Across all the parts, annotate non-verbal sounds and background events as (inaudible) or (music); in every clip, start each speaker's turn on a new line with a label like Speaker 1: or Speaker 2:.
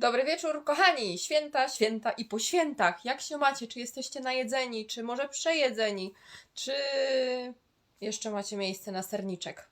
Speaker 1: Dobry wieczór, kochani! Święta, święta i po świętach. Jak się macie? Czy jesteście najedzeni? Czy może przejedzeni? Czy jeszcze macie miejsce na serniczek?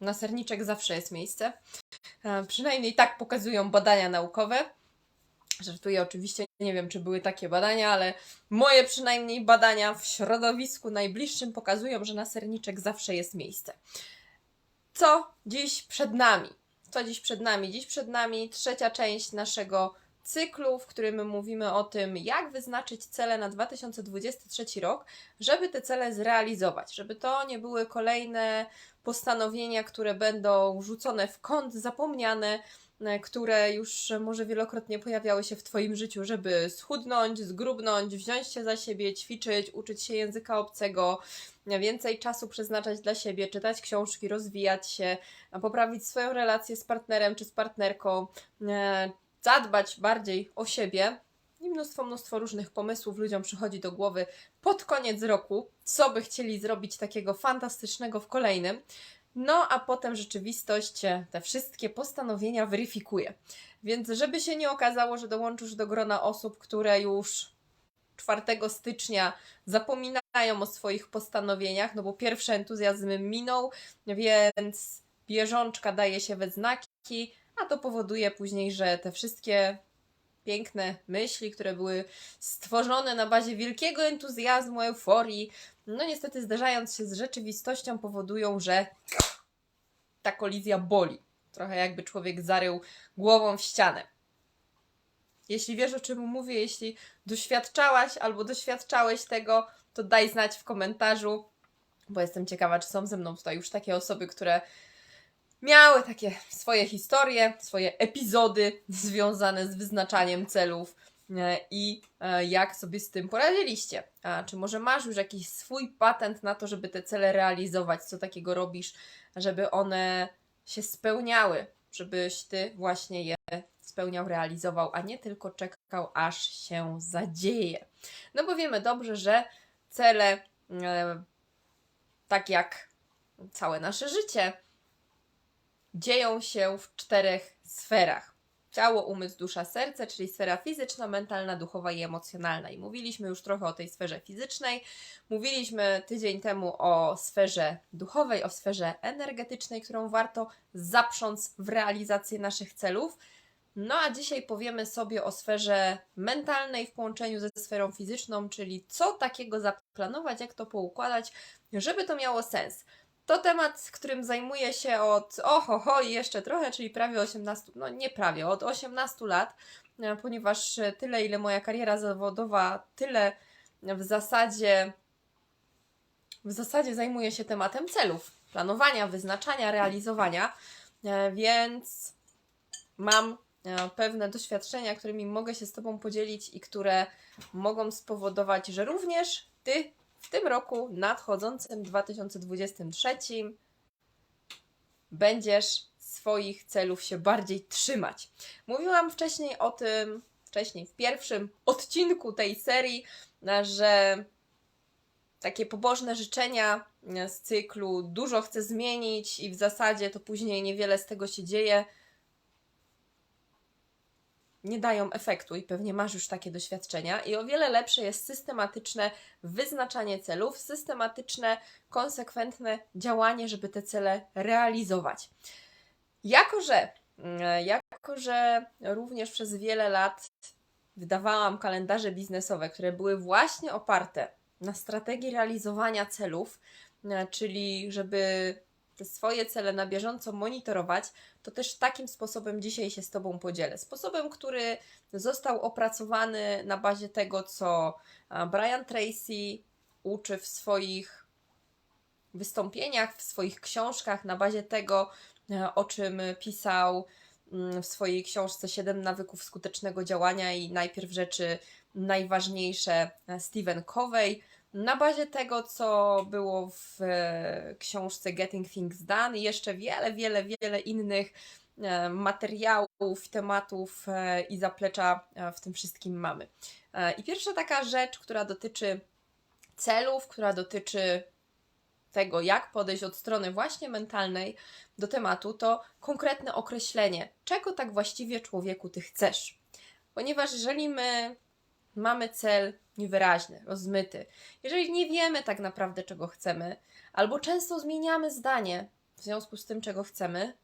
Speaker 1: Na serniczek zawsze jest miejsce. E, przynajmniej tak pokazują badania naukowe. Żartuję oczywiście, nie wiem czy były takie badania, ale moje przynajmniej badania w środowisku najbliższym pokazują, że na serniczek zawsze jest miejsce. Co dziś przed nami? Co dziś przed nami? Dziś przed nami trzecia część naszego cyklu, w którym mówimy o tym, jak wyznaczyć cele na 2023 rok, żeby te cele zrealizować, żeby to nie były kolejne postanowienia, które będą rzucone w kąt, zapomniane, które już może wielokrotnie pojawiały się w Twoim życiu, żeby schudnąć, zgrubnąć, wziąć się za siebie, ćwiczyć, uczyć się języka obcego, więcej czasu przeznaczać dla siebie, czytać książki, rozwijać się, poprawić swoją relację z partnerem czy z partnerką, e, zadbać bardziej o siebie. I mnóstwo, mnóstwo różnych pomysłów ludziom przychodzi do głowy pod koniec roku, co by chcieli zrobić takiego fantastycznego w kolejnym. No a potem rzeczywistość te wszystkie postanowienia weryfikuje. Więc żeby się nie okazało, że dołączysz do grona osób, które już 4 stycznia zapominają o swoich postanowieniach, no bo pierwszy entuzjazm minął, więc bieżączka daje się we znaki, a to powoduje później, że te wszystkie piękne myśli, które były stworzone na bazie wielkiego entuzjazmu, euforii, no niestety zderzając się z rzeczywistością, powodują, że ta kolizja boli. Trochę jakby człowiek zarył głową w ścianę. Jeśli wiesz o czym mówię, jeśli doświadczałaś albo doświadczałeś tego, to daj znać w komentarzu, bo jestem ciekawa, czy są ze mną tutaj już takie osoby, które miały takie swoje historie, swoje epizody związane z wyznaczaniem celów e, i e, jak sobie z tym poradziliście. A czy może masz już jakiś swój patent na to, żeby te cele realizować? Co takiego robisz, żeby one się spełniały, żebyś ty właśnie je spełniał, realizował, a nie tylko czekał, aż się zadzieje. No bo wiemy dobrze, że cele, e, tak jak całe nasze życie, dzieją się w czterech sferach. Ciało, umysł, dusza, serce, czyli sfera fizyczna, mentalna, duchowa i emocjonalna. I mówiliśmy już trochę o tej sferze fizycznej. Mówiliśmy tydzień temu o sferze duchowej, o sferze energetycznej, którą warto zaprząc w realizację naszych celów. No a dzisiaj powiemy sobie o sferze mentalnej w połączeniu ze sferą fizyczną, czyli co takiego zaplanować, jak to poukładać, żeby to miało sens. To temat, którym zajmuję się od oho, ho i jeszcze trochę, czyli prawie 18, no nie prawie, od 18 lat, e, ponieważ tyle, ile moja kariera zawodowa, tyle w zasadzie w zasadzie zajmuję się tematem celów, planowania, wyznaczania, realizowania, e, więc mam E, pewne doświadczenia, którymi mogę się z Tobą podzielić i które mogą spowodować, że również Ty w tym roku nadchodzącym 2023 będziesz swoich celów się bardziej trzymać. Mówiłam wcześniej o tym, wcześniej w pierwszym odcinku tej serii, że takie pobożne życzenia z cyklu dużo chcę zmienić i w zasadzie to później niewiele z tego się dzieje nie dają efektu i pewnie masz już takie doświadczenia. I o wiele lepsze jest systematyczne wyznaczanie celów, systematyczne, konsekwentne działanie, żeby te cele realizować. Jako, że, mm, jako, że również przez wiele lat wydawałam kalendarze biznesowe, które były właśnie oparte na strategii realizowania celów, e, czyli żeby te swoje cele na bieżąco monitorować, to też takim sposobem dzisiaj się z Tobą podzielę. Sposobem, który został opracowany na bazie tego, co Brian Tracy uczy w swoich wystąpieniach, w swoich książkach, na bazie tego, o czym pisał mm, w swojej książce 7 nawyków skutecznego działania i najpierw rzeczy najważniejsze Stephen Covey na bazie tego, co było w e, książce Getting Things Done i jeszcze wiele, wiele, wiele innych e, materiałów, tematów e, i zaplecza w tym wszystkim mamy. I pierwsza taka rzecz, która dotyczy celów, która dotyczy tego, jak podejść od strony właśnie mentalnej do tematu, to konkretne określenie, czego tak właściwie człowieku ty chcesz. Ponieważ jeżeli my mamy cel niewyraźny, rozmyty, jeżeli nie wiemy tak naprawdę, czego chcemy, albo często zmieniamy zdanie w związku z tym, czego chcemy,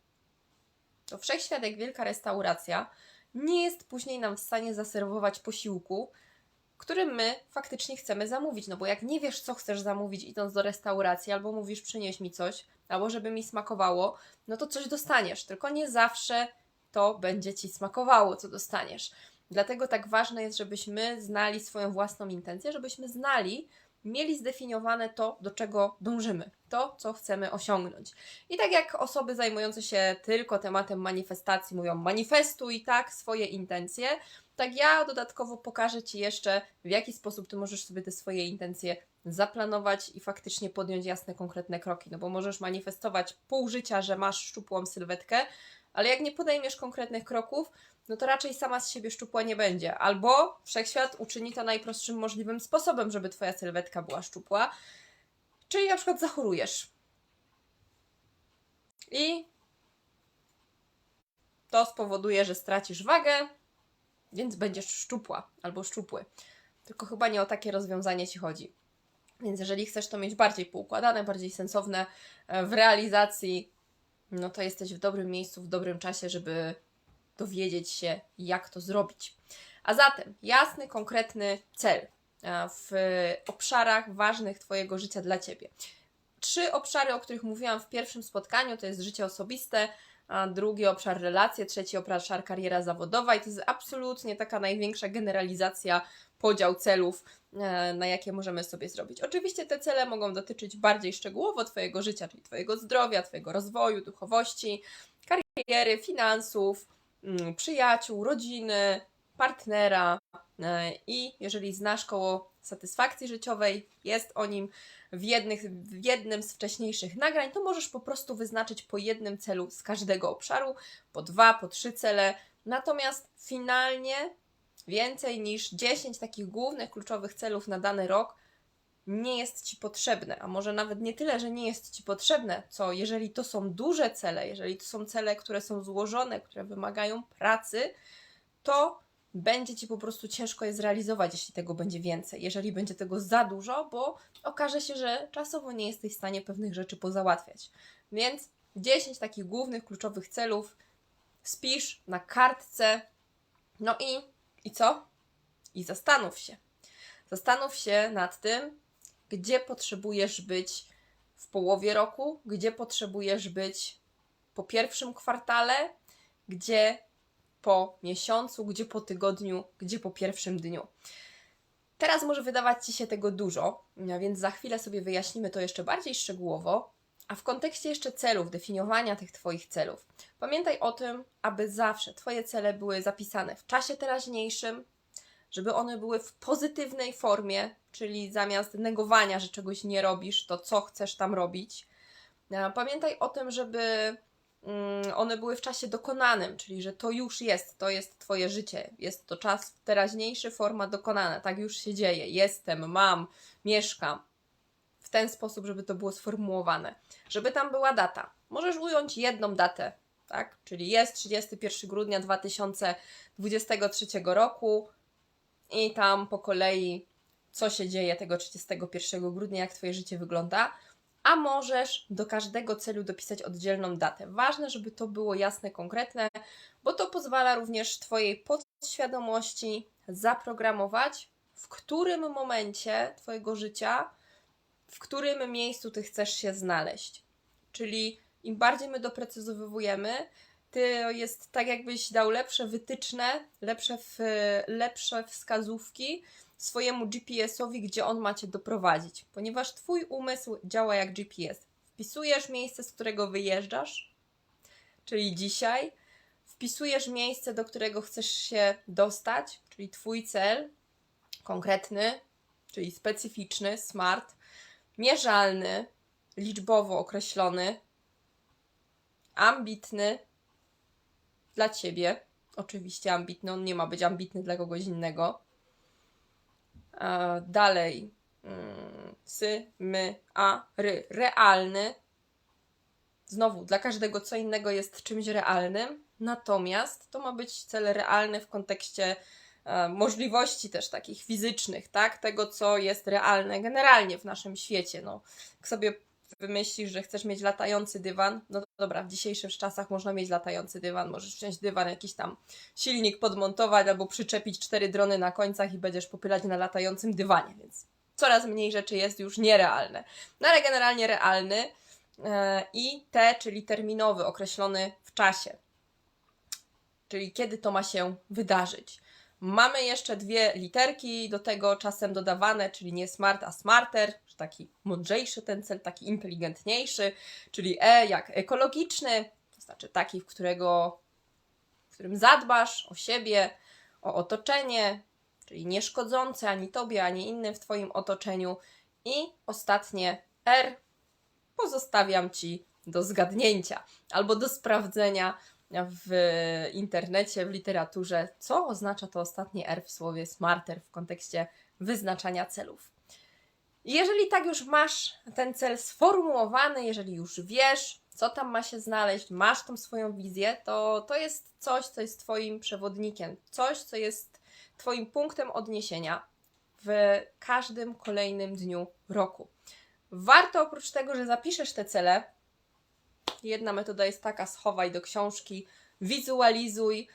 Speaker 1: to wszechświat, jak wielka restauracja, nie jest później nam w stanie zaserwować posiłku, który my faktycznie chcemy zamówić. No bo jak nie wiesz, co chcesz zamówić idąc do restauracji, albo mówisz przynieś mi coś, albo żeby mi smakowało, no to coś dostaniesz. Tylko nie zawsze to będzie ci smakowało, co dostaniesz. Dlatego tak ważne jest, żebyśmy znali swoją własną intencję, żebyśmy znali, mieli zdefiniowane to, do czego dążymy, to, co chcemy osiągnąć. I tak jak osoby zajmujące się tylko tematem manifestacji mówią, manifestuj tak swoje intencje, tak ja dodatkowo pokażę Ci jeszcze, w jaki sposób Ty możesz sobie te swoje intencje zaplanować i faktycznie podjąć jasne, konkretne kroki. No bo możesz manifestować pół życia, że masz szczupłą sylwetkę, ale jak nie podejmiesz konkretnych kroków, no to raczej sama z siebie szczupła nie będzie. Albo wszechświat uczyni to najprostszym możliwym sposobem, żeby Twoja sylwetka była szczupła, czyli na przykład zachorujesz. I to spowoduje, że stracisz wagę, więc będziesz szczupła albo szczupły. Tylko chyba nie o takie rozwiązanie ci chodzi. Więc jeżeli chcesz to mieć bardziej poukładane, bardziej sensowne e, w realizacji, no to jesteś w dobrym miejscu, w dobrym czasie, żeby dowiedzieć się, jak to zrobić. A zatem jasny, konkretny cel e, w obszarach ważnych Twojego życia dla Ciebie. Trzy obszary, o których mówiłam w pierwszym spotkaniu, to jest życie osobiste, drugi obszar relacje, trzeci obszar kariera zawodowa i to jest absolutnie taka największa generalizacja, podział celów, e, na jakie możemy sobie zrobić. Oczywiście te cele mogą dotyczyć bardziej szczegółowo Twojego życia, czyli Twojego zdrowia, Twojego rozwoju, duchowości, kariery, finansów, przyjaciół, rodziny, partnera e, i jeżeli znasz koło satysfakcji życiowej, jest o nim w, jednych, w jednym z wcześniejszych nagrań, to możesz po prostu wyznaczyć po jednym celu z każdego obszaru, po dwa, po trzy cele. Natomiast finalnie więcej niż 10 takich głównych, kluczowych celów na dany rok nie jest Ci potrzebne, a może nawet nie tyle, że nie jest Ci potrzebne, co jeżeli to są duże cele, jeżeli to są cele, które są złożone, które wymagają pracy, to będzie ci po prostu ciężko je zrealizować, jeśli tego będzie więcej, jeżeli będzie tego za dużo, bo okaże się, że czasowo nie jesteś w stanie pewnych rzeczy pozałatwiać. Więc 10 takich głównych, kluczowych celów spisz na kartce. No i, i co? I zastanów się. Zastanów się nad tym, gdzie potrzebujesz być w połowie roku, gdzie potrzebujesz być po pierwszym kwartale, gdzie po miesiącu, gdzie po tygodniu, gdzie po pierwszym dniu. Teraz może wydawać Ci się tego dużo, więc za chwilę sobie wyjaśnimy to jeszcze bardziej szczegółowo. A w kontekście jeszcze celów, definiowania tych Twoich celów, pamiętaj o tym, aby zawsze Twoje cele były zapisane w czasie teraźniejszym, żeby one były w pozytywnej formie, czyli zamiast negowania, że czegoś nie robisz, to co chcesz tam robić. Pamiętaj o tym, żeby Mm, one były w czasie dokonanym, czyli że to już jest, to jest Twoje życie, jest to czas teraźniejszy, forma dokonana, tak już się dzieje, jestem, mam, mieszkam. W ten sposób, żeby to było sformułowane. Żeby tam była data. Możesz ująć jedną datę, tak? Czyli jest 31 grudnia 2023 roku i tam po kolei co się dzieje tego 31 grudnia, jak Twoje życie wygląda a możesz do każdego celu dopisać oddzielną datę. Ważne, żeby to było jasne, konkretne, bo to pozwala również Twojej podświadomości zaprogramować, w którym momencie Twojego życia, w którym miejscu Ty chcesz się znaleźć. Czyli im bardziej my doprecyzowujemy, to jest tak, jakbyś dał lepsze wytyczne, lepsze, w, lepsze wskazówki, swojemu GPS-owi, gdzie on macie doprowadzić, ponieważ Twój umysł działa jak GPS. Wpisujesz miejsce, z którego wyjeżdżasz, czyli dzisiaj, wpisujesz miejsce, do którego chcesz się dostać, czyli Twój cel konkretny, czyli specyficzny, smart, mierzalny, liczbowo określony, ambitny dla Ciebie. Oczywiście ambitny, on nie ma być ambitny dla kogoś innego Dalej, mm, sy, my, a, ry. Realny. Znowu, dla każdego co innego jest czymś realnym, natomiast to ma być cel realny w kontekście e, możliwości też takich fizycznych, tak? Tego, co jest realne generalnie w naszym świecie. No, jak sobie wymyślisz, że chcesz mieć latający dywan, no dobra, w dzisiejszych czasach można mieć latający dywan, możesz wziąć dywan, jakiś tam silnik podmontować albo przyczepić cztery drony na końcach i będziesz popylać na latającym dywanie, więc coraz mniej rzeczy jest już nierealne. No ale generalnie realny e, i T, czyli terminowy, określony w czasie. Czyli kiedy to ma się wydarzyć. Mamy jeszcze dwie literki do tego czasem dodawane, czyli nie smart, a smarter, taki mądrzejszy ten cel, taki inteligentniejszy, czyli E jak ekologiczny, to znaczy taki, w którego w którym zadbasz o siebie, o otoczenie, czyli nie szkodzące ani tobie, ani innym w twoim otoczeniu. I ostatnie R pozostawiam ci do zgadnięcia albo do sprawdzenia w internecie, w literaturze, co oznacza to ostatnie R w słowie smarter w kontekście wyznaczania celów. Jeżeli tak już masz ten cel sformułowany, jeżeli już wiesz, co tam ma się znaleźć, masz tą swoją wizję, to to jest coś, co jest Twoim przewodnikiem, coś, co jest Twoim punktem odniesienia w każdym kolejnym dniu roku. Warto oprócz tego, że zapiszesz te cele, jedna metoda jest taka: schowaj do książki, wizualizuj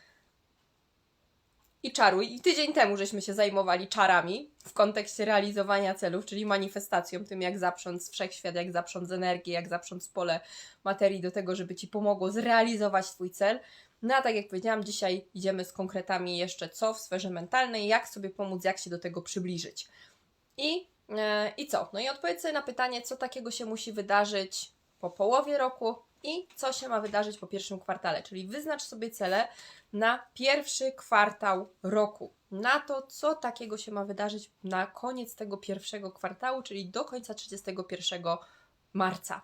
Speaker 1: i czaruj. I tydzień temu żeśmy się zajmowali czarami w kontekście realizowania celów, czyli manifestacją, tym jak zaprząc wszechświat, jak zaprząc energię, jak zaprząc pole materii do tego, żeby Ci pomogło zrealizować Twój cel. No a tak jak powiedziałam, dzisiaj idziemy z konkretami jeszcze co w sferze mentalnej, jak sobie pomóc, jak się do tego przybliżyć. I, e, i co? No i odpowiedz sobie na pytanie, co takiego się musi wydarzyć po połowie roku i co się ma wydarzyć po pierwszym kwartale. Czyli wyznacz sobie cele na pierwszy kwartał roku. Na to, co takiego się ma wydarzyć na koniec tego pierwszego kwartału, czyli do końca 31 marca.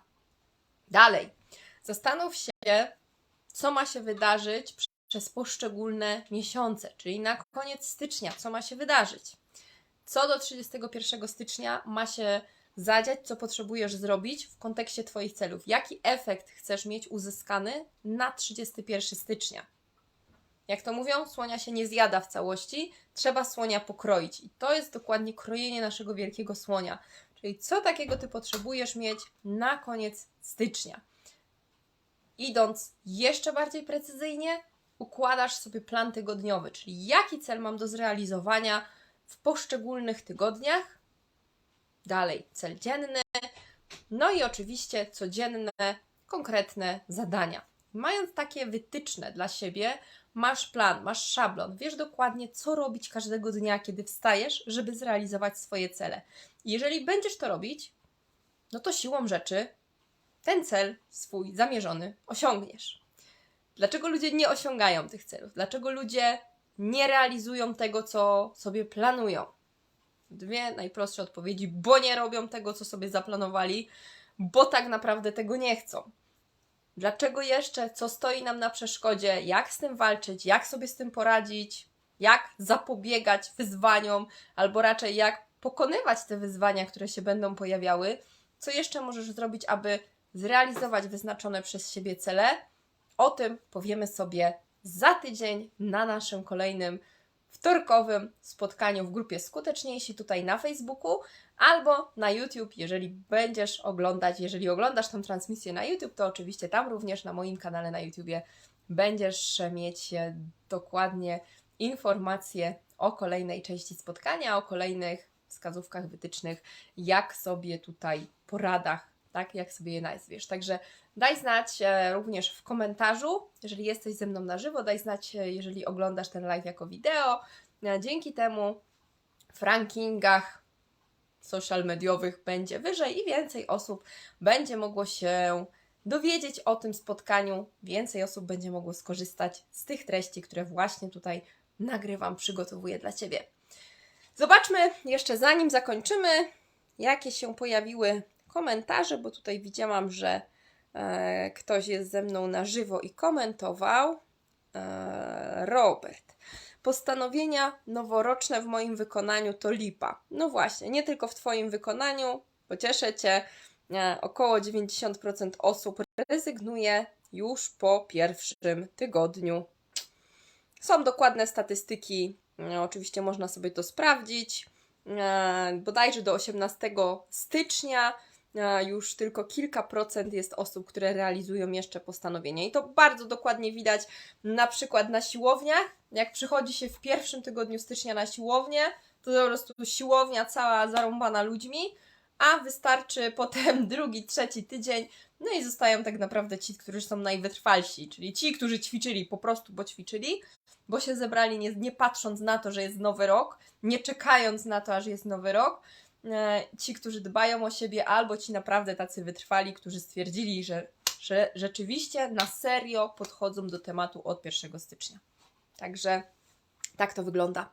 Speaker 1: Dalej, zastanów się, co ma się wydarzyć przez poszczególne miesiące, czyli na koniec stycznia, co ma się wydarzyć. Co do 31 stycznia ma się zadziać, co potrzebujesz zrobić w kontekście Twoich celów. Jaki efekt chcesz mieć uzyskany na 31 stycznia? Jak to mówią, słonia się nie zjada w całości, trzeba słonia pokroić. I to jest dokładnie krojenie naszego wielkiego słonia. Czyli co takiego Ty potrzebujesz mieć na koniec stycznia? Idąc jeszcze bardziej precyzyjnie, układasz sobie plan tygodniowy, czyli jaki cel mam do zrealizowania w poszczególnych tygodniach. Dalej, cel dzienny, no i oczywiście codzienne, konkretne zadania. Mając takie wytyczne dla siebie, masz plan, masz szablon, wiesz dokładnie, co robić każdego dnia, kiedy wstajesz, żeby zrealizować swoje cele. Jeżeli będziesz to robić, no to siłą rzeczy ten cel swój zamierzony osiągniesz. Dlaczego ludzie nie osiągają tych celów? Dlaczego ludzie nie realizują tego, co sobie planują? Dwie najprostsze odpowiedzi: bo nie robią tego, co sobie zaplanowali, bo tak naprawdę tego nie chcą. Dlaczego jeszcze? Co stoi nam na przeszkodzie? Jak z tym walczyć? Jak sobie z tym poradzić? Jak zapobiegać wyzwaniom, albo raczej jak pokonywać te wyzwania, które się będą pojawiały? Co jeszcze możesz zrobić, aby zrealizować wyznaczone przez siebie cele? O tym powiemy sobie za tydzień na naszym kolejnym wtorkowym spotkaniu w grupie Skuteczniejsi tutaj na Facebooku albo na YouTube, jeżeli będziesz oglądać, jeżeli oglądasz tę transmisję na YouTube, to oczywiście tam również na moim kanale na YouTubie będziesz mieć dokładnie informacje o kolejnej części spotkania, o kolejnych wskazówkach wytycznych, jak sobie tutaj poradach, tak, jak sobie je nazwiesz. Także daj znać e, również w komentarzu, jeżeli jesteś ze mną na żywo, daj znać, e, jeżeli oglądasz ten live jako wideo. E, Dzięki temu w rankingach social mediowych będzie wyżej i więcej osób będzie mogło się dowiedzieć o tym spotkaniu, więcej osób będzie mogło skorzystać z tych treści, które właśnie tutaj nagrywam, przygotowuję dla Ciebie. Zobaczmy jeszcze zanim zakończymy, jakie się pojawiły komentarze, bo tutaj widziałam, że e, ktoś jest ze mną na żywo i komentował. E, Robert. Postanowienia noworoczne w moim wykonaniu to lipa. No właśnie, nie tylko w Twoim wykonaniu, pocieszę Cię, e, około 90% osób rezygnuje już po pierwszym tygodniu. Są dokładne statystyki, oczywiście można sobie to sprawdzić. Bodajże do 18 stycznia już tylko kilka procent jest osób, które realizują jeszcze postanowienie. I to bardzo dokładnie widać na przykład na siłowniach. Jak przychodzi się w pierwszym tygodniu stycznia na siłownię, to po prostu siłownia cała zarąbana ludźmi, a wystarczy potem (laughs) drugi, trzeci tydzień, no i zostają tak naprawdę ci, którzy są najwytrwalsi, czyli ci, którzy ćwiczyli po prostu, bo ćwiczyli, bo się zebrali nie, nie patrząc na to, że jest nowy rok, nie czekając na to, aż jest nowy rok. E, Ci, którzy dbają o siebie, albo ci naprawdę tacy wytrwali, którzy stwierdzili, że, że rzeczywiście na serio podchodzą do tematu od 1 stycznia. Także tak to wygląda.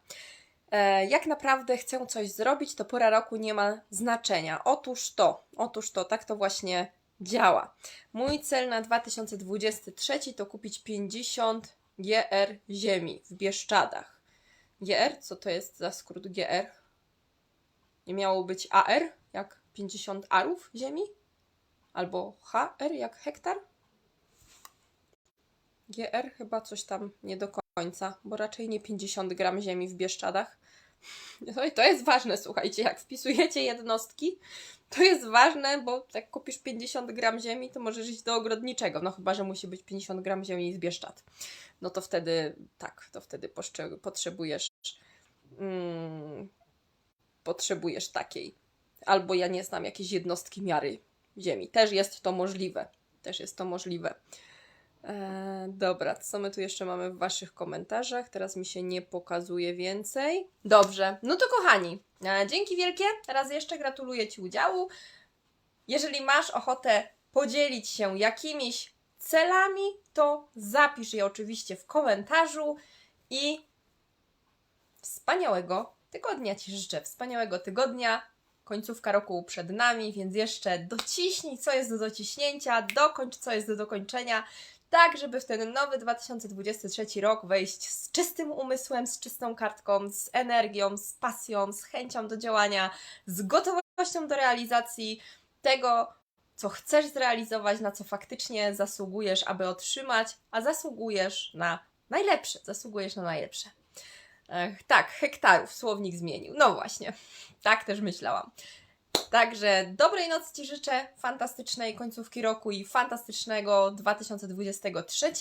Speaker 1: E, Jak naprawdę chcę coś zrobić, to pora roku nie ma znaczenia. Otóż to, otóż to, tak to właśnie działa. Mój cel na 2023 to kupić 50 GR ziemi w Bieszczadach. GR? Co to jest za skrót GR? Nie miało być AR, jak 50 arów ziemi? Albo HR, jak hektar? GR chyba coś tam nie do końca, bo raczej nie 50 gram ziemi w Bieszczadach. No i to jest ważne, słuchajcie, jak wpisujecie jednostki, to jest ważne, bo jak kupisz 50 gram ziemi, to możesz iść do ogrodniczego, no chyba, że musi być 50 gram ziemi z Bieszczad. No to wtedy, tak, to wtedy potrzebujesz mm, potrzebujesz takiej. Albo ja nie znam jakiejś jednostki miary ziemi. Też jest to możliwe. Też jest to możliwe. Eee, dobra, co my tu jeszcze mamy w Waszych komentarzach? Teraz mi się nie pokazuje więcej. Dobrze, no to kochani, e, dzięki wielkie. Raz jeszcze gratuluję Ci udziału. Jeżeli masz ochotę podzielić się jakimiś celami, to zapisz je oczywiście w komentarzu i wspaniałego tygodnia Ci życzę. Wspaniałego tygodnia. Końcówka roku przed nami, więc jeszcze dociśnij, co jest do dociśnięcia, dokończ, co jest do dokończenia, tak żeby w ten nowy 2023 rok wejść z czystym umysłem, z czystą kartką, z energią, z pasją, z chęcią do działania, z gotowością do realizacji tego, co chcesz zrealizować, na co faktycznie zasługujesz, aby otrzymać, a zasługujesz na najlepsze, zasługujesz na najlepsze. Ech, tak, hektarów słownik zmienił. No właśnie, tak też myślałam. Także dobrej nocy Ci życzę, fantastycznej końcówki roku i fantastycznego 2023,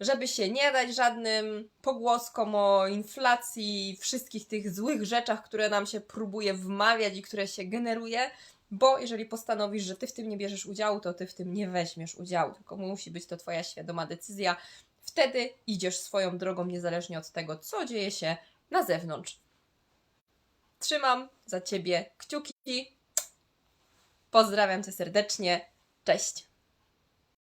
Speaker 1: żeby się nie dać żadnym pogłoskom o inflacji wszystkich tych złych rzeczach, które nam się próbuje wmawiać i które się generuje, bo jeżeli postanowisz, że Ty w tym nie bierzesz udziału, to Ty w tym nie weźmiesz udziału, tylko musi być to Twoja świadoma decyzja. Wtedy idziesz swoją drogą, niezależnie od tego, co dzieje się na zewnątrz. Trzymam za Ciebie kciuki. Pozdrawiam Cię serdecznie. Cześć.